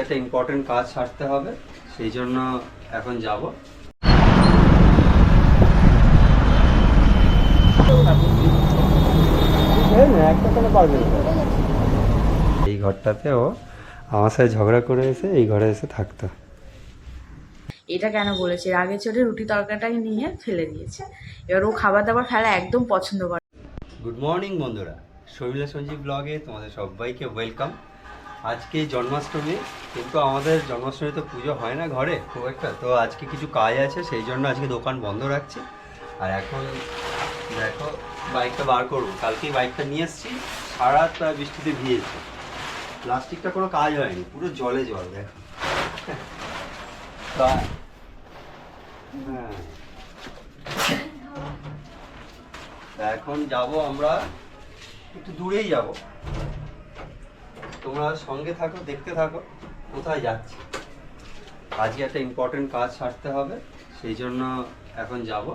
একটা ইম্পর্টেন্ট কাজ সারতে হবে সেই জন্য এখন যাব। এই ঘরটাতে ও আমার সাথে ঝগড়া করে এসে এই ঘরে এসে থাকতো। এটা কেন বলেছে? আগে চড়ে রুটি তরকারিটাকে নিয়ে ফেলে দিয়েছে। এবার ও খাবার দাবার ফেলা একদম পছন্দ করে। গুড মর্নিং বন্ধুরা। শর্মিলা সঞ্জীব ব্লগে তোমাদের সবাইকে ওয়েলকাম আজকে জন্মাষ্টমী, কিন্তু আমাদের জন্মাষ্টমীতে পুজো হয় না ঘরে, খুব একটা। তো আজকে কিছু কাজ আছে, সেই জন্য আজকে দোকান বন্ধ রাখছি। আর এখন দেখো, বাইকটা বার করব। কালকেই বাইকটা নিয়ে এসেছি, সারা রাত প্রায় বৃষ্টিতে ভিজেছে। প্লাস্টিকটা কোনো কাজ হয়নি, পুরো জলে জল, দেখো। তা- হ্যাঁ। তা এখন যাব আমরা, একটু দূরেই যাব। তোমরা সঙ্গে থাকো দেখতে থাকো কোথায় যাচ্ছি। আজকে একটা ইম্পর্টেন্ট কাজ সারতে হবে সেই জন্য এখন যাব।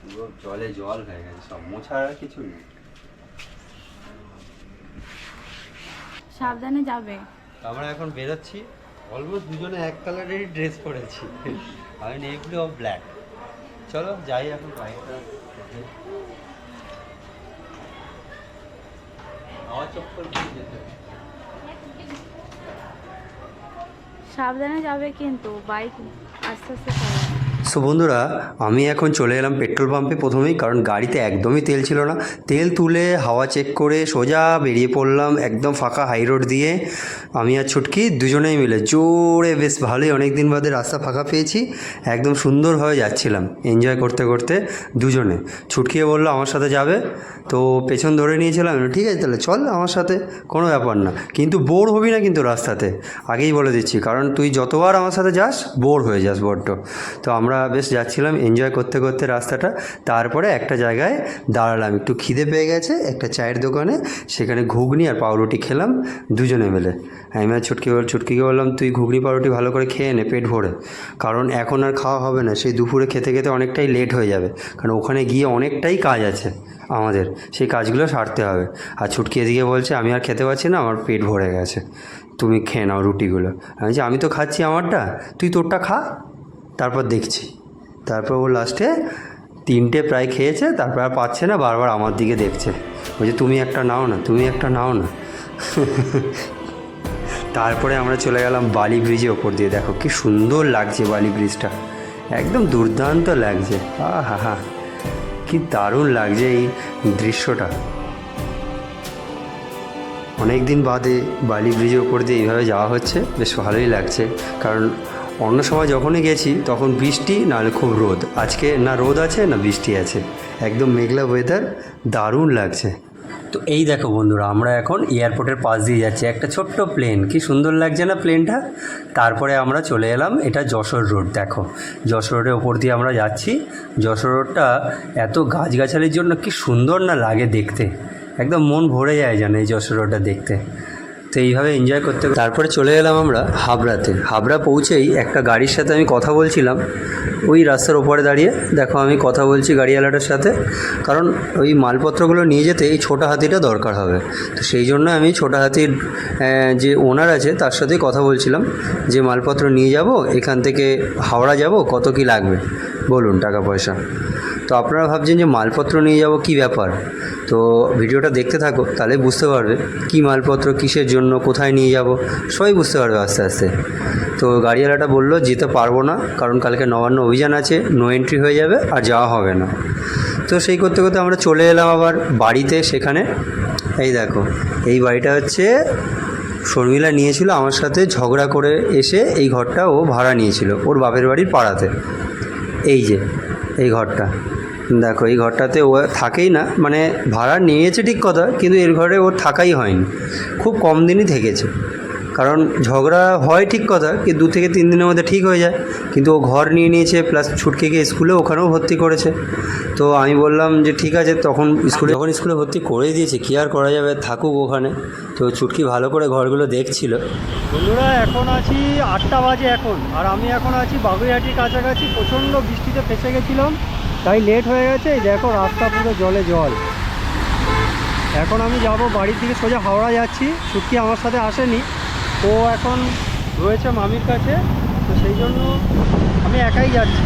পুরো জলে জল হয়ে গেছে সব মোছার আর কিছু নেই। সাবধানে যাবে। আমরা এখন বেরোচ্ছি অলমোস্ট দুজনে এক কালারেরই ড্রেস পরেছি। আমি নেই ব্লু ব্ল্যাক চলো যাই এখন বাইকটা সাবধানে যাবে কিন্তু বাইক আস্তে আস্তে সো বন্ধুরা, আমি এখন চলে এলাম পেট্রোল পাম্পে প্রথমেই, কারণ গাড়িতে একদমই তেল ছিল না। তেল তুলে হাওয়া চেক করে সোজা বেরিয়ে পড়লাম একদম ফাঁকা হাই রোড দিয়ে। আমি আর ছুটকি দুজনেই মিলে জোরে বেশ ভালোই অনেক দিন বাদে রাস্তা ফাঁকা পেয়েছি, একদম সুন্দরভাবে যাচ্ছিলাম এনজয় করতে করতে দুজনে। ছুটকিয়ে বলল, আমার সাথে যাবে? তো পেছন ধরে নিয়েছিলাম ঠিক আছে, তাহলে চল আমার সাথে, কোনো ব্যাপার না। কিন্তু বোর হবি না কিন্তু রাস্তাতে, আগেই বলে দিচ্ছি, কারণ তুই যতবার আমার সাথে যাস, বোর হয়ে যাস বড্ড। তো আমরা বেশ যাচ্ছিলাম এনজয় করতে করতে রাস্তাটা। তারপরে একটা জায়গায় দাঁড়ালাম, একটু খিদে পেয়ে গেছে, একটা চায়ের দোকানে, সেখানে ঘুগনি আর পাউরুটি খেলাম, দুজনে মিলে। আমি আর ছুটকি ছুটকিকে বললাম, তুই ঘুগনি, পাউরুটি ভালো করে খেয়ে নে, পেট ভরে। কারণ এখন আর খাওয়া হবে না, সেই দুপুরে খেতে খেতে অনেকটাই লেট হয়ে যাবে। কারণ ওখানে গিয়ে অনেকটাই কাজ আছে আমাদের, সেই কাজগুলো সারতে হবে। আর ছুটকি এদিকে বলছে, আমি আর খেতে পারছি না, আমার পেট ভরে গেছে। তুমি খেয়ে নাও রুটিগুলো। আমি আমি তো খাচ্ছি আমারটা, তুই তোরটা খা। তারপর দেখছি। তারপর ও লাস্টে তিনটে প্রায় খেয়েছে, তারপর আর পাচ্ছে না, বারবার আমার দিকে দেখছে। বলছে, তুমি একটা নাও না, তুমি একটা নাও না। তারপরে আমরা চলে গেলাম বালি ব্রিজের ওপর দিয়ে। দেখো, কি সুন্দর লাগছে বালি ব্রিজটা একদম দুর্দান্ত লাগছে। আহা হা কি দারুণ লাগছে এই দৃশ্যটা। অনেক দিন বাদে বালি ব্রিজের ওপর দিয়ে এইভাবে যাওয়া হচ্ছে। বেশ ভালোই লাগছে, কারণ অন্য সময় যখনই গেছি, তখন বৃষ্টি নাহলে খুব রোদ। আজকে না রোদ আছে, না বৃষ্টি আছে। একদম মেঘলা ওয়েদার দারুণ লাগছে। তো এই দেখো বন্ধুরা, আমরা এখন এয়ারপোর্টের পাশ দিয়ে যাচ্ছি। একটা ছোট্ট প্লেন কি সুন্দর লাগছে না প্লেনটা তারপরে আমরা চলে এলাম, এটা যশোর রোড দেখো। যশোর রোডের ওপর দিয়ে আমরা যাচ্ছি। যশোর রোডটা এত গাছগাছালির জন্য কি সুন্দর না লাগে দেখতে। একদম মন ভরে যায় যেন এই যশোর রোডটা দেখতে। তো এইভাবে এনজয় করতে তারপরে চলে এলাম আমরা হাবড়াতে। হাবড়া পৌঁছেই একটা গাড়ির সাথে আমি কথা বলছিলাম। ওই রাস্তার ওপরে দাঁড়িয়ে দেখো আমি কথা বলছি গাড়িওয়ালাটার সাথে। কারণ ওই মালপত্রগুলো নিয়ে যেতে এই ছোটো হাতিটা দরকার হবে। তো সেই জন্য আমি ছোটো হাতির যে ওনার আছে তার সাথেই কথা বলছিলাম যে মালপত্র নিয়ে যাব, এখান থেকে হাওড়া যাব, কত কি লাগবে? বলুন টাকা পয়সা। তো আপনারা ভাবছেন যে মালপত্র নিয়ে যাব কি ব্যাপার? তো ভিডিওটা দেখতে থাকো, তাহলে বুঝতে পারবে কি মালপত্র কিসের জন্য, কোথায় নিয়ে যাব, সবাই বুঝতে পারবে আস্তে আস্তে। তো গাড়িওয়ালাটা বলল, যেতে পারব না, কারণ কালকে নবান্ন অভিযান আছে নো এন্ট্রি হয়ে যাবে আর যাওয়া হবে না। তো সেই করতে করতে আমরা চলে এলাম আবার বাড়িতে সেখানে। এই দেখো, এই বাড়িটা হচ্ছে শর্মিলা নিয়েছিল, আমার সাথে ঝগড়া করে এসে এই ঘরটা ও ভাড়া নিয়েছিল, ওর বাপের বাড়ির পাড়াতে। এই যে, এই ঘরটা। দেখো, এই ঘরটাতে ও থাকেই না। মানে ভাড়া নিয়েছে ঠিক কথা, কিন্তু এর ঘরে ওর থাকাই হয়নি। খুব কম দিনই থেকেছে। কারণ ঝগড়া হয় ঠিক কথা কি দু থেকে তিন দিনের মধ্যে ঠিক হয়ে যায়। কিন্তু ও ঘর নিয়ে নিয়েছে প্লাস ছুটকে গিয়ে স্কুলে ওখানেও ভর্তি করেছে। তো আমি বললাম যে, ঠিক আছে, তখন স্কুলে যখন স্কুলে ভর্তি করে দিয়েছে, কী আর করা যাবে, থাকুক ওখানে। তো ছুটকি ভালো করে ঘরগুলো দেখছিল। বন্ধুরা, এখন আছি আটটা বাজে এখন। আর আমি এখন আছি বাগুইহাটির কাছাকাছি, প্রচণ্ড বৃষ্টিতে ফেসে গেছিলাম। তাই লেট হয়ে গেছে দেখো রাস্তা পুরো জলে জল। এখন আমি যাব বাড়ির দিকে সোজা হাওড়া যাচ্ছি। ছুটকি আমার সাথে আসেনি। ও এখন রয়েছে মামির কাছে তো সেই জন্য আমি একাই যাচ্ছি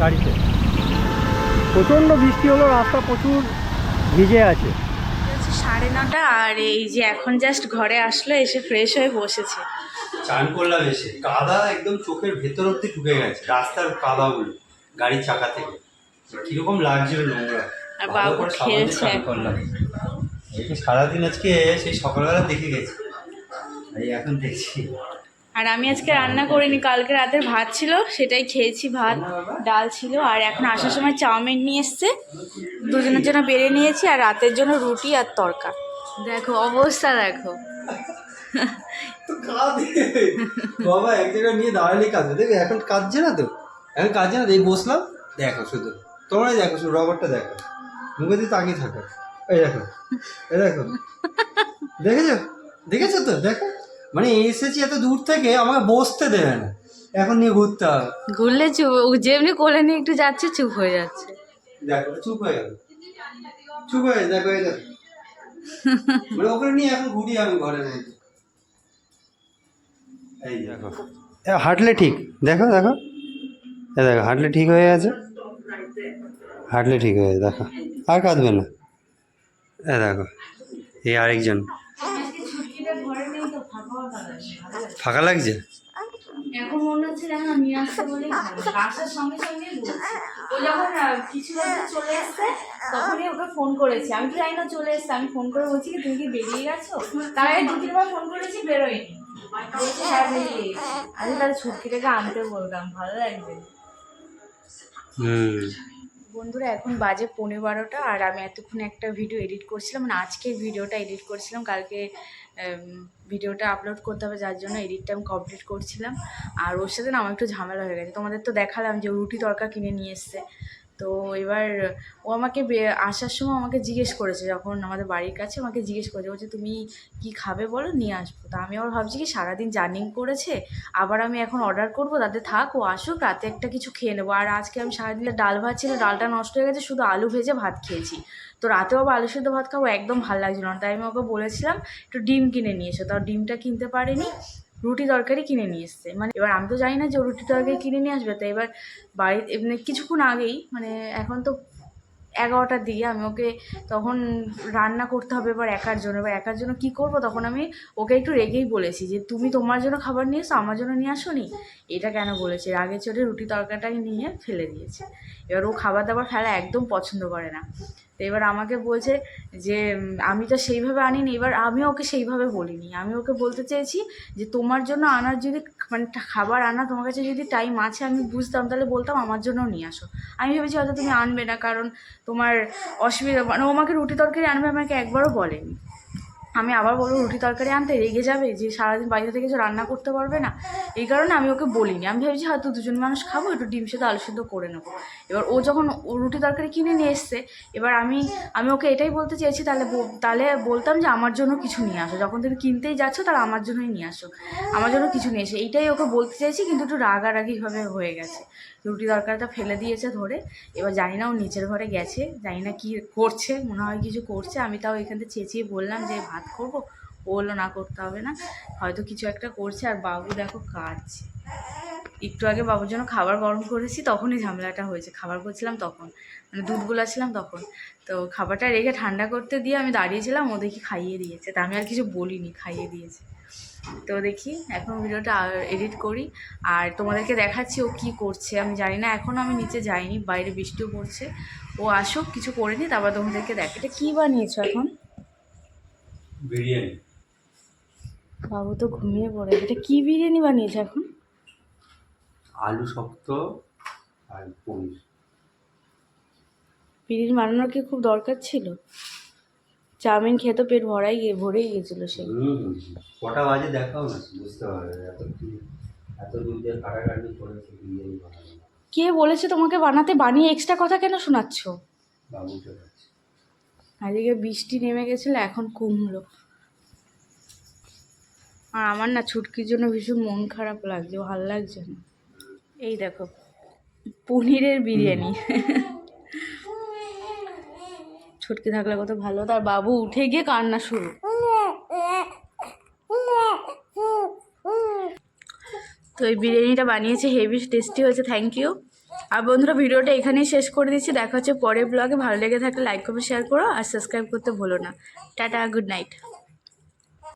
গাড়িতে। প্রচণ্ড বৃষ্টি হলো রাস্তা প্রচুর ভিজে আছে। সাড়ে নটা আর এই যে এখন জাস্ট ঘরে আসলো এসে ফ্রেশ হয়ে বসেছে। চান করলাম এসে। কাদা একদম চোখের ভেতর অব্দি ঢুকে গেছে রাস্তার কাদাগুলো গাড়ির চাকা থেকে। কীরকম লাগছিল নোংরা? আর বাবু করে সাবান দিয়ে খেলছে এখন। এই সারাদিন আজকে সেই সকালবেলা দেখে গেছি। এই এখন দেখছি। আর আমি আজকে রান্না করিনি কালকে রাতের ভাত ছিল সেটাই খেয়েছি ভাত ডাল ছিল আর এখন আসার সময় চাউমিন নিয়ে এসছে। দুজনের জন্য বেড়ে নিয়েছি আর রাতের জন্য রুটি আর তরকা। দেখো অবস্থা দেখো। বাবা এক জায়গায় নিয়ে দাঁড়ালে কাঁদবে। দেখবে এখন কাঁদছে না তো? এখন কাঁদছে না এই বসলাম দেখো শুধু। তোমরাই দেখো শুধু রবারটা দেখো। মুখে দিয়ে তাকিয়ে থাকো। এই দেখো এই দেখো। দেখেছ? দেখেছ তো? দেখো। মানে এসেছি এত দূর থেকে আমাকে বসতে দেবে না। এখন নিয়ে ঘুরতে হবে। ঘুরলে চুপ যেমনি কোলে নিয়ে একটু যাচ্ছে চুপ হয়ে যাচ্ছে। দেখো চুপ হয়ে গেল। চুপ হয়ে দেখো এই দেখো। মানে ওখানে নিয়ে এখন ঘুরি আমি ঘরের মধ্যে। এই দেখো। হাঁটলে ঠিক। দেখো দেখো। দেখো হাঁটলে ঠিক হয়ে গেছে। হাঁটলে ঠিক হয়ে গেছে দেখো। আর কাঁদবে না। এ দেখো এই আরেকজন। ফাঁকা লাগছে? এখন মনে হচ্ছে দেখো নিয়ে আসতে আসার সঙ্গে সঙ্গে ও যখন আহ, কিছু বছর চলে এসছে তখনই ওকে ফোন করেছি। আমি তো জানি না চলে এসছে আমি ফোন করে বলছি কি তুমি কি বেরিয়ে গেছো? তার আগে দু তিনবার ফোন করেছি বেরোয়নি। হ্যাঁ আমি তাহলে ছুটকিটাকে আনতে বলতাম ভালো লাগবে। হুম। বন্ধুরা, এখন বাজে পনেরো বারোটা আর আমি এতক্ষণ একটা ভিডিও এডিট করছিলাম। মানে আজকের ভিডিওটা এডিট করছিলাম, কালকে ভিডিওটা আপলোড করতে হবে, যার জন্য এডিটটা আমি কমপ্লিট করছিলাম। আর ওর সাথে না আমার একটু ঝামেলা হয়ে গেছে। তোমাদের তো দেখালাম যে রুটি তরকা কিনে নিয়ে এসছে। তো এবার ও আমাকে আসার সময় আমাকে জিজ্ঞেস করেছে, যখন আমাদের বাড়ির কাছে আমাকে জিজ্ঞেস করেছে, বলছে, তুমি কি খাবে বলো? নিয়ে আসব। তা আমি আবার ভাবছি কি, সারাদিন জার্নিং করেছে, আবার আমি এখন অর্ডার করব, তাতে থাক, ও আসুক, রাতে একটা কিছু খেয়ে নেব। আর আজকে আমি সারাদিনে ডাল ভাত ছিল, ডালটা নষ্ট হয়ে গেছে, শুধু আলু ভেজে ভাত খেয়েছি। তো রাতেও আবার আলু সেদ্ধ ভাত খাব, একদম ভালো লাগছিল না। তাই আমি ওকে বলেছিলাম, একটু ডিম কিনে নিয়ে এসো। তাও ডিমটা কিনতে পারিনি। রুটি তরকারি কিনে নিয়ে এসছে। মানে এবার আমি তো জানি না যে ও রুটি তরকারি কিনে নিয়ে আসবে, তো এবার বাড়ি এমনি কিছুক্ষণ আগেই মানে এখন তো এগারোটার দিকে, আমি ওকে তখন রান্না করতে হবে এবার একার জন্য, এবার একার জন্য কি করব? তখন আমি ওকে একটু রেগেই বলেছি যে, তুমি তোমার জন্য খাবার নিয়ে এসো, আমার জন্য নিয়ে আসো নি এটা কেন বলেছে? রাগে চড়ে রুটি তরকারিটাকে নিয়ে ফেলে দিয়েছে। এবার ও খাবার দাবার ফেলা একদম পছন্দ করে না। তো এবার আমাকে বলছে যে আমি তো সেইভাবে আনিনি। এবার আমি ওকে সেইভাবে বলিনি। আমি ওকে বলতে চেয়েছি যে, তোমার জন্য আনার যদি মানে খাবার আনা, তোমার কাছে যদি টাইম আছে, আমি বুঝতাম। তাহলে বলতাম আমার জন্য নিয়ে আসো। আমি ভেবেছি হয়তো তুমি আনবে না, কারণ তোমার অসুবিধা মানে ও আমাকে রুটি তরকারি আনবে আমাকে একবারও বলেনি। আমি আবার বলব, রুটি তরকারি আনতে রেগে যাবে, যে সারাদিন বাইরে থেকে কিছু রান্না করতে পারবে না। এই কারণে আমি ওকে বলিনি। আমি ভেবেছি, হয়তো দুজন মানুষ খাব, একটু ডিম সেদ্ধ, আলু সেদ্ধ করে নেব। এবার ও যখন ও রুটি তরকারি কিনে নিয়ে এসছে, এবার আমি আমি ওকে এটাই বলতে চেয়েছি, তাহলে তাহলে বলতাম যে আমার জন্য কিছু নিয়ে আসো। যখন তুমি কিনতেই যাচ্ছ, তাহলে আমার জন্যই নিয়ে আসো। আমার জন্য কিছু নিয়ে এসো। এইটাই ওকে বলতে চেয়েছি, কিন্তু একটু রাগারাগিভাবে হয়ে গেছে। রুটি তরকারিটা ফেলে দিয়েছে ধরে। এবার জানি না ও নিচের ঘরে গেছে, জানি না কী করছে, মনে হয় কিছু করছে। আমি তাও এখান থেকে চেঁচিয়ে বললাম যে, ভাত করব? ও বলল, না, করতে হবে না। হয়তো কিছু একটা করছে। আর বাবু দেখো কাঁদছে। একটু আগে বাবুর জন্য খাবার গরম করেছি, তখনই ঝামেলাটা হয়েছে। খাবার করছিলাম তখন মানে দুধ গুলাছিলাম তখন। তো খাবারটা রেখে ঠান্ডা করতে দিয়ে আমি দাঁড়িয়েছিলাম, ও দেখি খাইয়ে দিয়েছে। তা আমি আর কিছু বলিনি, খাইয়ে দিয়েছে। তো দেখি এখন ভিডিওটা এডিট করি। আর তোমাদেরকে দেখাচ্ছি ও কি করছে আমি জানি না এখনও আমি নিচে যাইনি বাইরে বৃষ্টিও পড়ছে। ও আসুক কিছু করে নি তারপর তোমাদেরকে দেখ এটা কী বানিয়েছো এখন? বিরিয়ানি। বাবু তো ঘুমিয়ে পড়ে এটা কি বিরিয়ানি বানিয়েছো এখন? আলু শক্ত আর পনির। বিরিয়ানি বানানোর কি খুব দরকার ছিল? চাউমিন খেয়ে তো পেট ভরাই গিয়ে ভরেই গিয়েছিল সে। কটা বাজে দেখাও না বুঝতে পারবে এত এত দিয়ে কাটাকাটি করেছে কে বলেছে তোমাকে বানাতে? বানিয়ে এক্সট্রা কথা কেন শোনাচ্ছ? আজকে বৃষ্টি নেমে গেছিল এখন কমলো আর আমার না ছুটকির জন্য ভীষণ মন খারাপ লাগছে ভালো লাগছে না। এই দেখো পনিরের বিরিয়ানি। ছুটকি থাকলে কত ভালো, তার বাবু উঠে গিয়ে কান্না শুরু। তো এই বিরিয়ানিটা বানিয়েছে, হেভি টেস্টি হয়েছে থ্যাংক ইউ আর বন্ধুরা, ভিডিওটা এখানেই শেষ করে দিচ্ছি। দেখা হচ্ছে পরের ব্লগে ভালো লেগে থাকলে লাইক করবে শেয়ার করো। আর সাবস্ক্রাইব করতে ভুলো না। Tata good night